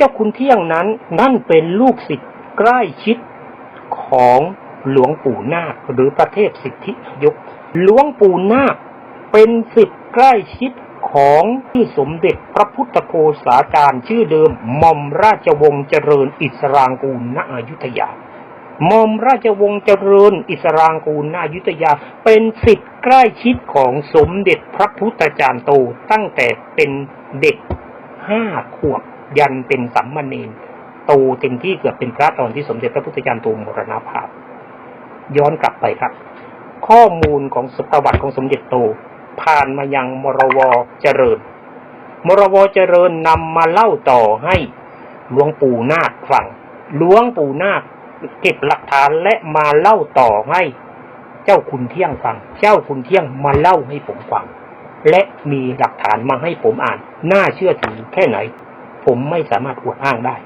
เจ้าคุณเที่ยงนั้นนั่นเป็นลูกศิษย์ใกล้ชิดของหลวงปู่นาคหรือประเทศสิทธิยกหลวงปู่นาคเป็นศิษย์ใกล้ชิดของที่สมเด็จพระพุทธโฆษาจารย์ชื่อเดิมหม่อมราชวงศ์เจริญอิสรางกูลณอยุธยาหม่อมราชวงศ์เจริญอิสรางกูลณอยุธยา เป็นศิษย์ใกล้ชิดของสมเด็จพระพุทธจารย์โตตั้งแต่เป็นเด็กห้าขวบ ยันเป็นสัมมาเนรโตเต็มที่เกือบเป็นพระตอนที่สมเด็จพระพุทธจารย์โตมรณภาพ ย้อนกลับไปครับ ข้อมูลของประวัตของสมเด็จโต ผ่านมายังมรวเจริญ มรวเจริญนำมาเล่าต่อให้หลวงปู่นาคฟังหลวงปู่นาคเก็บหลักฐานและมาเล่าต่อให้ เจ้าคุณเที่ยงฟัง เจ้าคุณเที่ยงมาเล่าให้ผมฟัง และมีหลักฐานมาให้ผมอ่าน น่าเชื่อถือแค่ไหน ผมไม่สามารถอวดอ้างได้